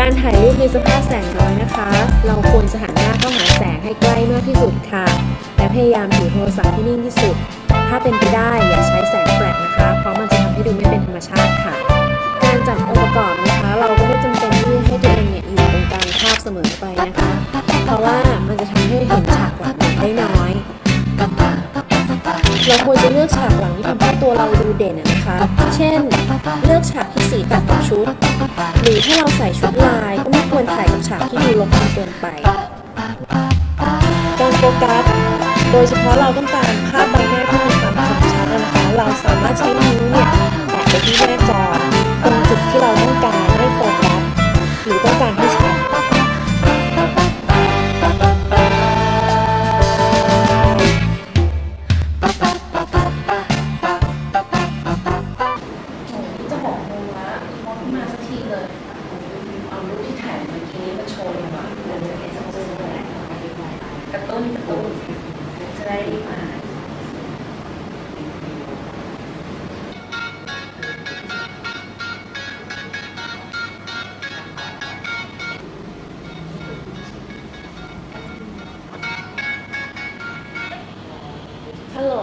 การถ่ายรูปในสภาพแสงน้อยนะคะ เราควรจะหันหน้าเข้าหาแสงให้ใกล้มากที่สุดค่ะ และพยายามถือโทรศัพท์ที่นิ่งที่สุด ถ้าเป็นไปได้อย่าใช้แสงแฟลชนะคะ เพราะมันจะทำให้ดูไม่เป็นธรรมชาติค่ะ การจัดองค์ประกอบนะคะ เราก็ไม่จำเป็นที่ให้ตัวเองเนี่ยอยู่ตรงกลางภาพเสมอไปนะคะ เพราะว่ามันจะทำให้เห็นฉากหลังได้น้อย เราควรจะเลือกฉากหลังที่ทำให้ตัวเราดูเด่นนะคะ เช่น เลือกฉากที่สีตัดกับชุด หรือถ้าเราใส่ชุดลายก็ไม่ควรถ่ายกับฉากที่ดูรกจนเกินไป การโฟกัส โดยเฉพาะเราต้องการภาพใบหน้าที่มีความคมชัดนะคะ เราสามารถใช้นิ้วเนี่ยแตะไปที่หน้าจอตรงจุดที่เราต้องการให้โฟกัส หรือต้องการให้ชัด เมื่อกี้มาโชว์ดีกว่าเดี๋ยวจะเห็นสักทีเลยกระตุ้นกระตุ้นจะได้รีบมาฮัลโหล